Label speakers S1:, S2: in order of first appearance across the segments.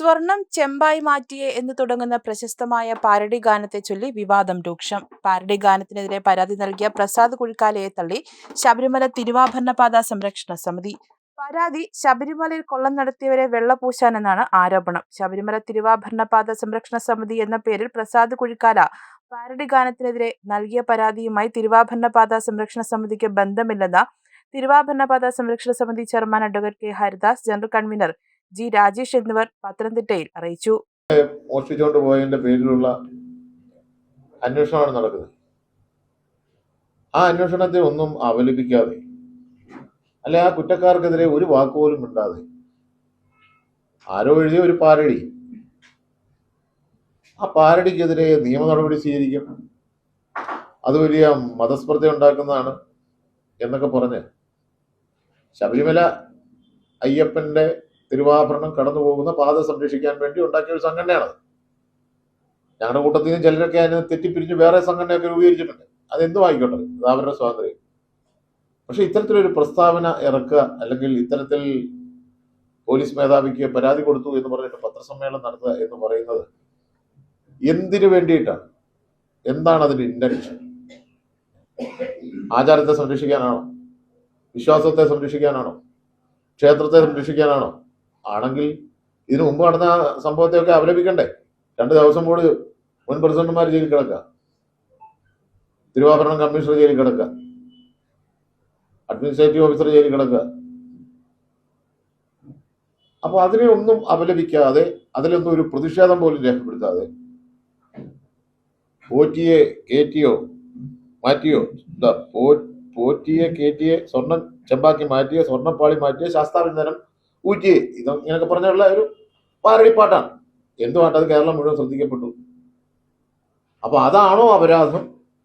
S1: സ്വർണം ചെമ്പായി മാറ്റിയെ എന്ന് തുടങ്ങുന്ന പ്രശസ്തമായ പാരഡി ഗാനത്തെ ചൊല്ലി വിവാദം രൂക്ഷം. പാരഡി ഗാനത്തിനെതിരെ പരാതി നൽകിയ പ്രസാദ് കുഴിക്കാലയെ തള്ളി ശബരിമല തിരുവാഭരണപാത സംരക്ഷണ സമിതി. പരാതി ശബരിമലയിൽ കൊള്ളം നടത്തിയവരെ വെള്ളപൂശാനെന്നാണ് ആരോപണം. ശബരിമല തിരുവാഭരണപാത സംരക്ഷണ സമിതി എന്ന പേരിൽ പ്രസാദ് കുഴിക്കാല പാരഡി ഗാനത്തിനെതിരെ നൽകിയ പരാതിയുമായി തിരുവാഭരണപാത സംരക്ഷണ സമിതിക്ക് ബന്ധമില്ലെന്ന് തിരുവാഭരണപാത സംരക്ഷണ സമിതി chairman advocate K. Haridas general convener G Rajesh എന്നിവർ പത്തനംതിട്ടയിൽ അറിയിച്ചു.
S2: മോഷ്ടിച്ചുകൊണ്ട് പോയതിന്റെ പേരിലുള്ള അന്വേഷണമാണ് നടക്കുന്നത്. ആ അന്വേഷണത്തെ ഒന്നും അവലംബിക്കാതെ അല്ലെ ആ കുറ്റക്കാർക്കെതിരെ ഒരു വാക്കുപോലും മിണ്ടാതെ ആരോ എഴുതിയ ഒരു പാരടി. ആ പാരടിക്കെതിരെ നിയമ നടപടി സ്വീകരിക്കും. അത് വലിയ മതസ്പർദ്ധ ഉണ്ടാക്കുന്നതാണ് എന്നൊക്കെ പറഞ്ഞ് ശബരിമല അയ്യപ്പന്റെ തിരുവാഭരണം കടന്നു പോകുന്ന പാത സംരക്ഷിക്കാൻ വേണ്ടി ഉണ്ടാക്കിയ ഒരു സംഘടനയാണ് ഞങ്ങളുടെ കൂട്ടത്തിൽ നിന്ന് ചിലരൊക്കെ അതിനെ തെറ്റിപ്പിരിഞ്ഞ് വേറെ സംഘടനയൊക്കെ രൂപീകരിച്ചിട്ടുണ്ട്. അതെന്തും ആയിക്കോട്ടെ അത് അവരുടെ സ്വാതന്ത്ര്യം. പക്ഷെ ഇത്തരത്തിലൊരു പ്രസ്താവന ഇറക്കുക അല്ലെങ്കിൽ ഇത്തരത്തിൽ പോലീസ് മേധാവിക്ക് പരാതി കൊടുത്തു എന്ന് പറഞ്ഞിട്ട് പത്രസമ്മേളനം നടത്തുക എന്ന് പറയുന്നത് എന്തിനു വേണ്ടിയിട്ടാണ്? എന്താണ് അതിന്റെ ഇന്റൻഷൻ ആചാരത്തെ സംരക്ഷിക്കാനാണോ? വിശ്വാസത്തെ സംരക്ഷിക്കാനാണോ? ക്ഷേത്രത്തെ സംരക്ഷിക്കാനാണോ? ആണെങ്കിൽ ഇതിനു മുമ്പ് നടന്ന സംഭവത്തെയൊക്കെ അപലപിക്കണ്ടേ രണ്ട് ദിവസം കൂടി മുൻ പ്രസിഡന്റുമാർ ജയിലിൽ കിടക്കുക. തിരുവാഭരണം കമ്മീഷണർ ജയിലിൽ കിടക്കുക. അഡ്മിനിസ്ട്രേറ്റീവ് ഓഫീസർ ജയിലിൽ കിടക്കുക. അപ്പൊ അതിനെ ഒന്നും അപലപിക്കാതെ അതിലൊന്നും ഒരു പ്രതിഷേധം പോലും രേഖപ്പെടുത്താതെ പോറ്റിയെ കയറ്റിയോ മാറ്റിയോ എന്താ പോറ്റിയെ കയറ്റിയെ സ്വർണം ചെമ്പാക്കി മാറ്റിയ സ്വർണപ്പാളി മാറ്റിയ ശാസ്താഭിനന്ദനം ഊറ്റി ഇത് ഇങ്ങനെയൊക്കെ പറഞ്ഞുള്ള ഒരു പാരടിപ്പാട്ടാണ് പാട്ടാണ്. എന്ത് പാട്ട് അത് കേരളം മുഴുവൻ ശ്രദ്ധിക്കപ്പെട്ടു. അപ്പൊ അതാണോ അപരാധം?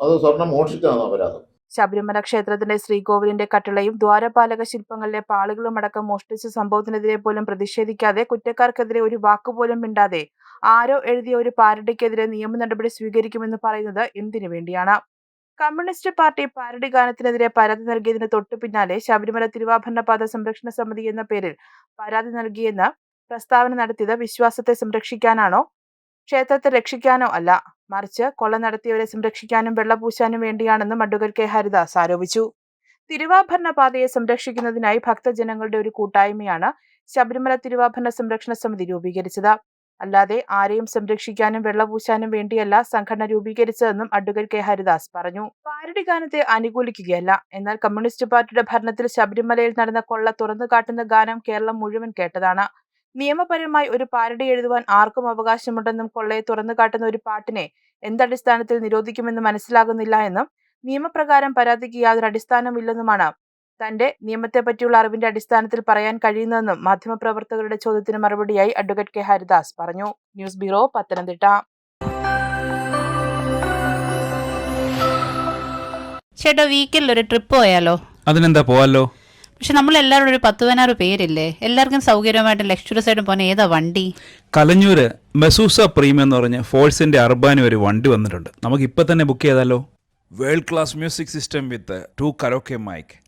S2: അത് സ്വർണം മോഷിച്ചതാണോ അപരാധം?
S1: ശബരിമല ക്ഷേത്രത്തിന്റെ ശ്രീകോവിലിന്റെ കട്ടിളയും ദ്വാരപാലക ശില്പങ്ങളിലെ പാളുകളും അടക്കം മോഷ്ടിച്ച സംഭവത്തിനെതിരെ പോലും പ്രതിഷേധിക്കാതെ കുറ്റക്കാർക്കെതിരെ ഒരു വാക്കുപോലും മിണ്ടാതെ ആരോ എഴുതിയ ഒരു പാരടിക്കെതിരെ നിയമ നടപടി സ്വീകരിക്കുമെന്ന് പറയുന്നത് എന്തിനു വേണ്ടിയാണ്? കമ്മ്യൂണിസ്റ്റ് പാർട്ടി പാരഡി ഗാനത്തിനെതിരെ പരാതി നൽകിയതിന് തൊട്ടു പിന്നാലെ ശബരിമല തിരുവാഭരണ പാത സംരക്ഷണ സമിതി എന്ന പേരിൽ പരാതി നൽകിയെന്ന് പ്രസ്താവന നടത്തിയത് വിശ്വാസത്തെ സംരക്ഷിക്കാനാണോ ക്ഷേത്രത്തെ രക്ഷിക്കാനോ അല്ല മറിച്ച് കൊള്ള നടത്തിയവരെ സംരക്ഷിക്കാനും വെള്ളപൂശാനും വേണ്ടിയാണെന്നും അഡ്വക്കേറ്റ് കെ. ഹരിദാസ് ആരോപിച്ചു. തിരുവാഭരണ പാതയെ സംരക്ഷിക്കുന്നതിനായി ഭക്തജനങ്ങളുടെ ഒരു കൂട്ടായ്മയാണ് ശബരിമല തിരുവാഭരണ സംരക്ഷണ സമിതി രൂപീകരിച്ചത്. അല്ലാതെ ആരെയും സംരക്ഷിക്കാനും വെള്ളപൂശാനും വേണ്ടിയല്ല സംഘടന രൂപീകരിച്ചതെന്നും അഡ്വക്കേറ്റ് കെ ഹരിദാസ് പറഞ്ഞു. പാരടി ഗാനത്തെ അനുകൂലിക്കുകയല്ല. എന്നാൽ കമ്മ്യൂണിസ്റ്റ് പാർട്ടിയുടെ ഭരണത്തിൽ ശബരിമലയിൽ നടന്ന കൊള്ള തുറന്നു കാട്ടുന്ന ഗാനം കേരളം മുഴുവൻ കേട്ടതാണ്. നിയമപരമായി ഒരു പാരടി എഴുതുവാൻ ആർക്കും അവകാശമുണ്ടെന്നും കൊള്ളയെ തുറന്നു കാട്ടുന്ന ഒരു പാട്ടിനെ എന്തടിസ്ഥാനത്തിൽ നിരോധിക്കുമെന്ന് മനസ്സിലാകുന്നില്ല എന്നും നിയമപ്രകാരം പരാതിക്ക് യാതൊരു അടിസ്ഥാനമില്ലെന്നുമാണ് തന്റെ നിയമത്തെ പറ്റിയുള്ള അറിവിന്റെ അടിസ്ഥാനത്തിൽ പറയാൻ കഴിയുന്നതെന്നും മാധ്യമപ്രവർത്തകരുടെ ചോദ്യത്തിന് മറുപടിയായി അഡ്വക്കേറ്റ് കെ. ഹരിദാസ് പറഞ്ഞു. News bureau Pathanamthitta.
S3: ചേട്ടാ വീക്കിൽ ഒരു ട്രിപ്പ് പോയാലോ?
S4: അതിനെന്താ പോവാലോ?
S3: പക്ഷെ നമ്മൾ എല്ലാവരും ഒരു പത്ത് പതിനാറ് പേരില്ലേ? എല്ലാവർക്കും സൗകര്യമായിട്ട് ലക്ഷറസ് ആയിട്ട് പോകാൻ ഏതാ വണ്ടി?
S4: കലഞ്ഞൂര് മെസൂസ പ്രീമിയം എന്ന് പറഞ്ഞ ഫോഴ്സിന്റെ അർബാനി ഒരു വണ്ടി വന്നിട്ടുണ്ട്. നമുക്ക് ഇപ്പൊ തന്നെ ബുക്ക് ചെയ്താലോ world class music system with two karaoke mic